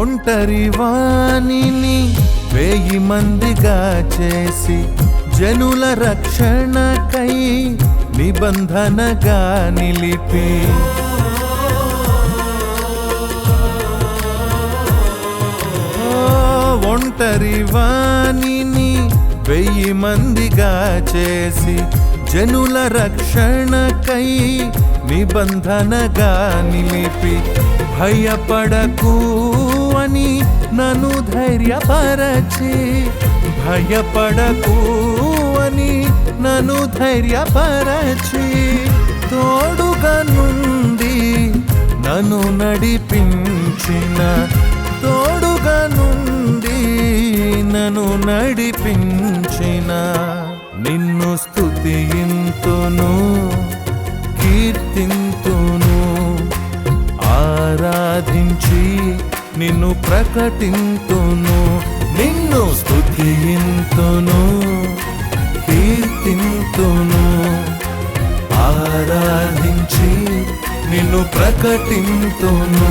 ఒంటరి వాణిని వేయి మందిగా చేసి జనుల రక్షణకై నిబంధనగా నిలిపి. ఒంటరి వాణిని వెయ్యి మందిగా చేసి జనుల రక్షణకై నిబంధనగా నిలిపి. భయపడకూ అని నన్ను ధైర్యపరచి. భయపడకు అని నన్ను ధైర్యపరచి. తోడుగా నుండి నన్ను నడిపించిన. తోడుగా నుండి నన్ను నడిపించిన. నిన్ను స్తుతింతును నిన్ను ప్రకటింతును నిన్ను స్థుతింతును కీర్తింతును. ఆరాధించి నిన్ను ప్రకటింతును.